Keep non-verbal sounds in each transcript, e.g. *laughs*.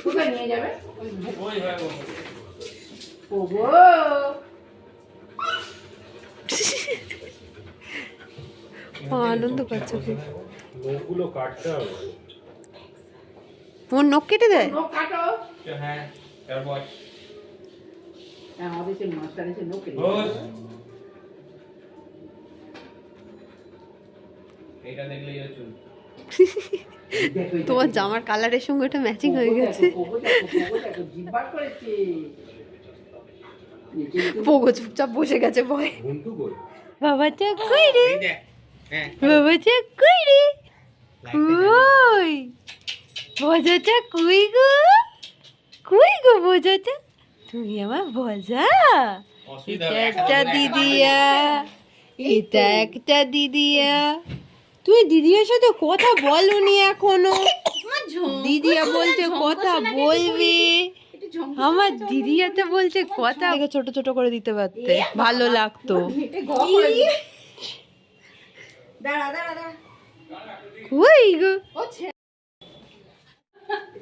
কোথায় নিয়ে যাবে ওই হয় ও ওগো আনন্দ পাচ্ছে খুব লোকগুলো কাটতে হবে তোমার নখ কেটে দেয় নখ কাটো হ্যাঁ তারপর হ্যাঁ আমাদের সে মাস্টার এসে নখ এটা দেখলেই হচ্ছে তোমার জামার কালারের সঙ্গে ওটা ম্যাচিং হয়ে গেছে। পোগো চুপচাপ বসে গেছে ভয়। বাবা চা কই রে? দেখ হ্যাঁ বাবা চা কই রে? ওই কই গো? কুই গো ভজাটা তুমি আমার অসুবিধা এটা একটা দিদিয়া এটা একটা দিদিয়া। তুমি দিদিয়ার সাথে কথা বলনি এখনও। দিদিয়া বলছে কথা বলবে। আমার দিদিয়াটা বলছে কথা। ছোট ছোট করে দিতে পারতে। ভালো লাগতো।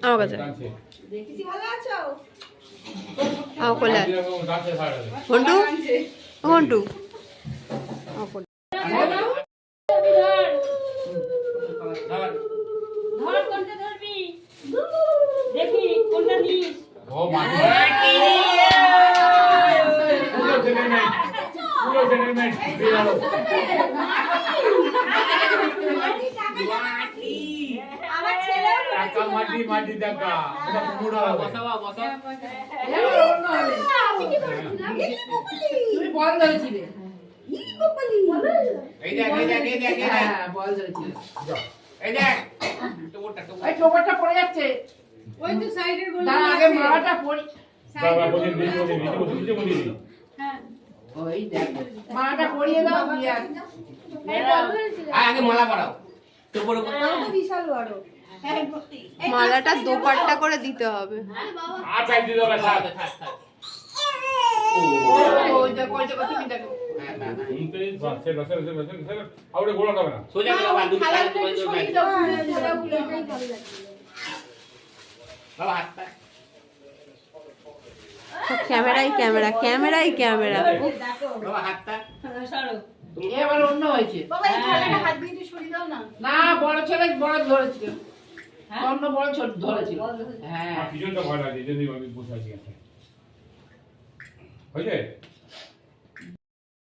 আমার কাছে। কোলে আয়। আমার কোলে। কোনটা নিস ও মাটি। পুরো সেটেলমেন্ট পুরো সেটেলমেন্ট বিরালো মাটি মাটি টাকা এটা পুরো হবে। বসাবা বসা এবার অন্য হবে। তুমি বল ধরেছিলে। এই দেখ এই দেখ এই দেখ এই দেখ। হ্যাঁ বল ধরেছিলে। এই দেখ। টোপরটা টোপর। এই টোপরটা পড়ে যাচ্ছে। ওই তো সাইডের গোল তার আগে মালাটা পড়ি। বাবা বসে দিন বসে দিন হ্যাঁ। ওই দেখো মালাটা পরিয়ে দাও বিয়ার। আগে মালা পরাও টোপর উপর। বিশাল বড়। হ্যাঁ মালাটা দোপাট্টা করে দিতে হবে। ক্যামেরাই ক্যামেরা ক্যামেরাই ক্যামেরা এবার অন্য হয়েছে বাবা এই হাত দিয়ে সরিয়ে দাও না। না বড় ছেলে বড় ধরেছিল। অন্য বড় ছোট ধরেছিল। হ্যাঁ। পিছনটা ভয় লাগে যদি আমি বসে আছি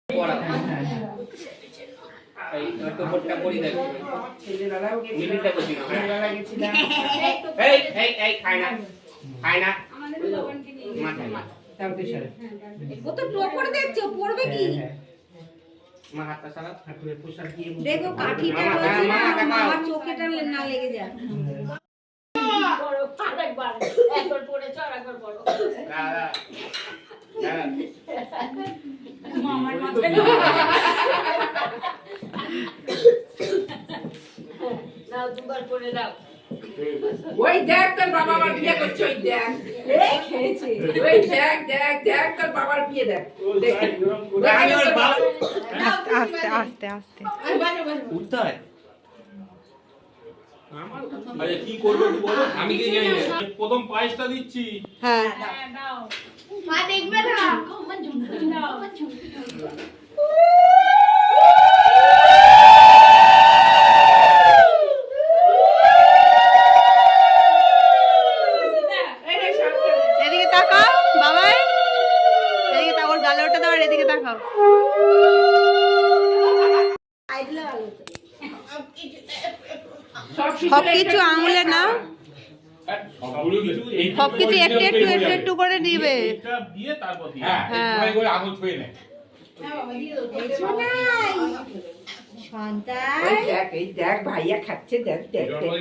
পরা হ্যাঁ, হ্যাঁ, হ্যাঁ। পড়বে কি? দেখো কাঠিটা রয়েছে না আমার চোখেটা না লেগে যায়। ওই দেখ তোর বাবা আমার বিয়ে করছে ওই দেখ। ওই দেখ দেখ দেখ তোর বাবার বিয়ে দেখ। দেখ। আস্তে আস্তে আস্তে। আস্তে উঠতে হয় আরে কি করব আমি কি জানি না। প্রথম পায়েসটা দিচ্ছি। হ্যাঁ। হ্যাঁ মা দেখবে না? দাও। সব কিছু আঙুলে নাও সবগুলো কিছু এই সব কিছু একটু একটু একটু একটু করে দিবে। এটা দিয়ে তারপর দিয়ে। হ্যাঁ। দেখ এই দেখ ভাইয়া খাচ্ছে দেখ দেখ দেখ।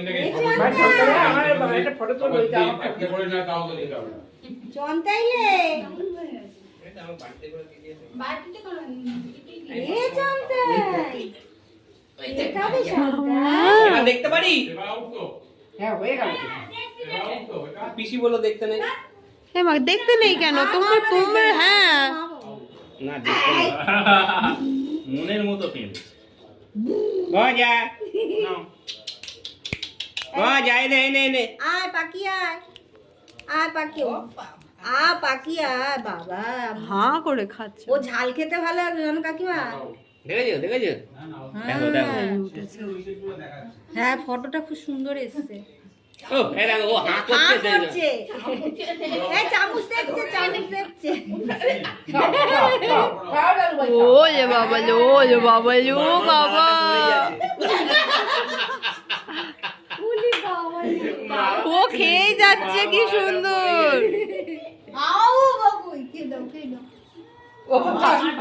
দেখতে পারি? হ্যাঁ হয়ে? পিসি বলো দেখতে নেই। মা দেখতে নেই কেন? তোমার তোমার হ্যাঁ। না মনের মতো পেন *laughs* নে নে নে। আয় পাখি আয়। আয় পাখি। আ পাখি আয় বাবা। হাঁ করে খাচ্ছে। ও ঝাল খেতে ভালো লাগে জানো কাকিমা? দেখেছ দেখেছ দেখো দেখো। হ্যাঁ ফটোটা খুব সুন্দর এসেছে। ও এই দেখো ও হাঁ করছে করছে। এই চামচ দেখছে চামচ দেখছে। খাও না ভাই ও যে বাবা লো যে বাবা লো বাবা। ও খেয়ে যাচ্ছে কি সুন্দর আও বাবু কে দাও কে দাও ও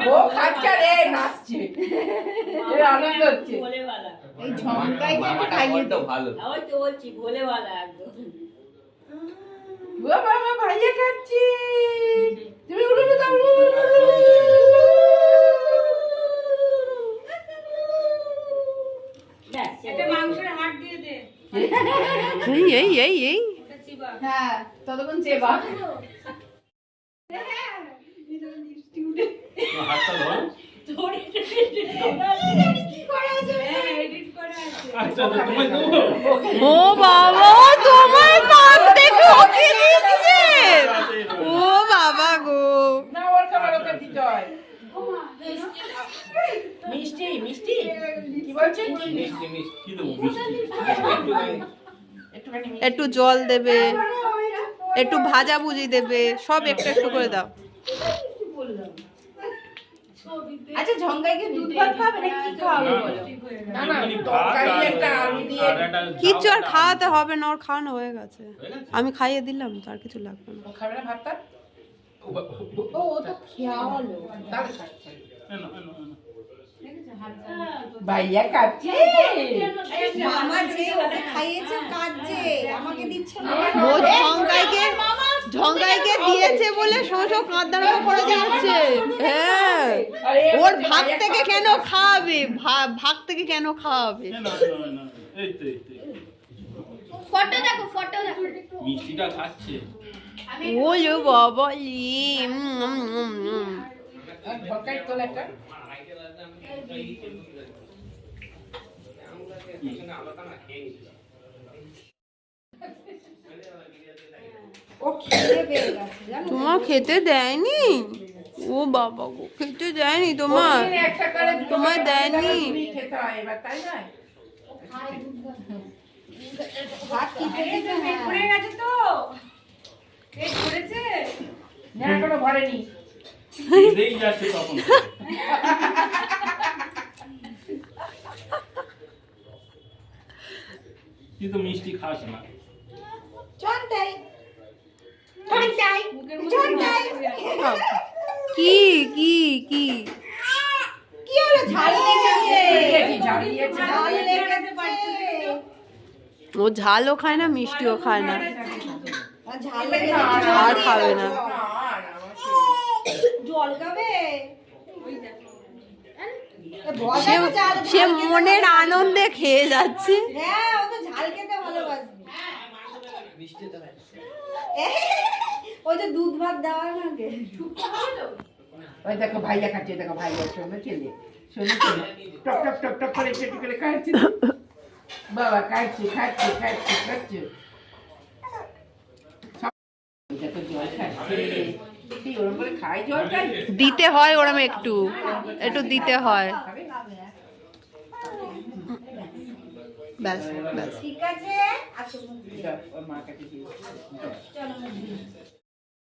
ও খাচ্ছে রে নাচছে এর আনন্দ হচ্ছে এই ঝমকাইকে একটু খাইয়ে দাও ভালো ও বাবা ভাইয়া খাচ্ছে তুমি উঠে দাও এই এই এই এই। হ্যাঁ ততক্ষণ চেবা হাতটা ধর আচ্ছা তো তুমি তো ও বাবা তোমার পাপ দেখে ওকে দিচ্ছে ও বাবা গো। না ওর খাবার ওকে দিতে হয় মিষ্টি মিষ্টি কি বলছে মিষ্টি? মিষ্টি দেবো মিষ্টি। একটু জল দেবে একটু ভাজা ভুজি দেবে সব একটু একটু করে দাও। আচ্ছা দুধ ভাত খাবে না কি খাওয়াবে বলো? না না তরকারি একটা আলু দিয়ে কিচ্ছু আর খাওয়াতে হবে না ওর খাওয়ানো হয়ে গেছে। আমি খাইয়ে দিলাম তার কিছু লাগবে না। খাবে না ভাতটা? ও ও তো খেয়ালো। তাহলে এনো, এনো। ভাইয়া খাচ্ছে মামা যে ওকে খাইয়েছে কাজে আমাকে দিচ্ছে না। ঝঙ্কাইকে দিয়েছে বলে শোষো কাঁদানো করে যাচ্ছে। হ্যাঁ ওর ভাগ থেকে কেন খাওয়াবে? ভা- ভাগ থেকে কেন খাওয়াবে। ফটো দেখো ফটো দেখো। মিষ্টিটা খাচ্ছে। বাবা ঢকাই একটা ও খেয়ে গেছে জানো তোমার খেতে দেয়নি? ও বাবা গো খেতে দেয়নি তোমার। প্রতিদিন একটা করে দুটো তোমায় করে দেয়নি? *laughs* তুই তো মিষ্টি খাস না। কি কি কি? কি হলো? ঝাল ও ঝালও খায় না মিষ্টিও খায় না। আর ঝাল লেগেছে আর খাবে না। জল খাবে? সে মনের আনন্দে খেয়ে যাচ্ছে। হ্যাঁ ও তো ঝাল খেতে ভালোবাসবে ওই যে দুধ ভাত দেওয়া না কে ওই দেখো ভাইয়া খাচ্ছে দেখো ভাইয়া শোনো ছেলে শোনো ছেলে। টক টক টক টক করে চেটে করে খাচ্ছে বাবা খাচ্ছে। খাচ্ছে খাচ্ছে খাচ্ছে তো দিতে হয় ওরম একটু একটু দিতে হয়। ব্যাস ব্যাস। ঠিক আছে?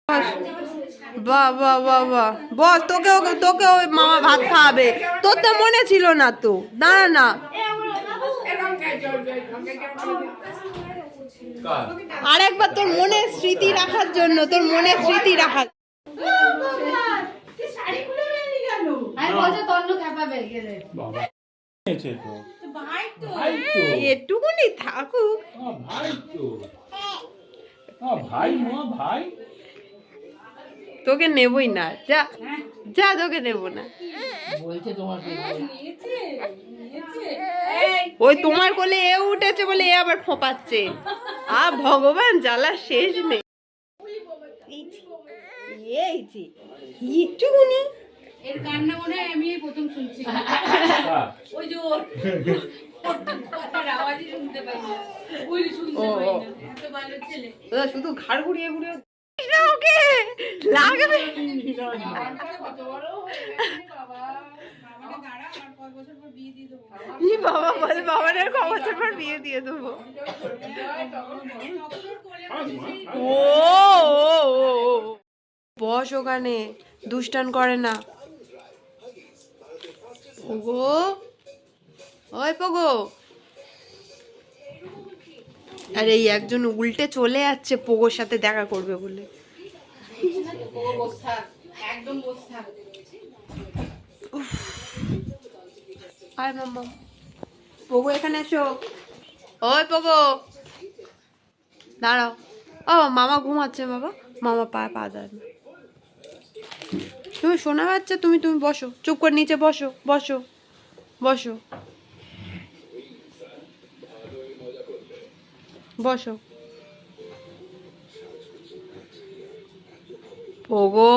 বাহ বাহ বাহ বাহ। বস তোকে তোকে ওই মামা ভাত খাওয়াবে। তোর তো মনে ছিল না তো। দাঁড়া না। আরেকবার তোর মনে স্মৃতি রাখার জন্য তোর মনে স্মৃতি রাখার একটুকুনি থাকুক। ভাই আ, ভাই মা ভাই। তোকে নেবই না। যা যা তোকে নেব না। ওই তোমার কোলে এ উঠেছে বলে এ আবার ফোপাচ্ছে। আ ভগবান জ্বালা শেষ নেই। এই যে, এই যে কান্না মনে হয় আমি প্রথম শুনছি। ওই যে ওর ওর কথার আওয়াজই শুনতে পাই শুনতে পাই না। এত ভালো ছেলে। ওরা শুধু ঘাড় ঘুরিয়ে ঘুরিয়ে বিয়ে দিয়ে দেবো। ও। বস ওখানে দুষ্টান করে না। ওগো? ওই পগো আরে এই একজন উল্টে চলে যাচ্ছে পোগোর সাথে দেখা করবে বলে। থাক মাম্মা। পোগো, এখানে এসো। ওই পোগো। দাঁড়াও। ও, মামা ঘুমাচ্ছে বাবা। মামা পা পা দেয় না। তুমি শোনা যাচ্ছে, তুমি তুমি বসো। চুপ করে নিচে বসো বসো বসো। বসো। Pogo.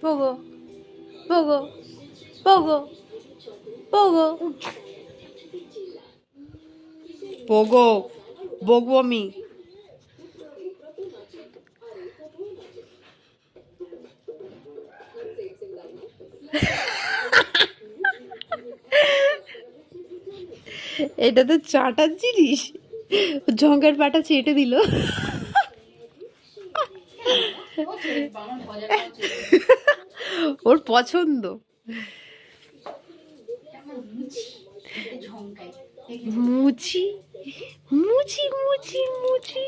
Pogo. Pogo. Pogo. Pogo. Pogo. বকবো আমি এটা তো চাটার জিনিস। ঝঙ্কার পাটা চেটে দিল। ওর পছন্দ। মুচি? মুচি মুচি মুচি।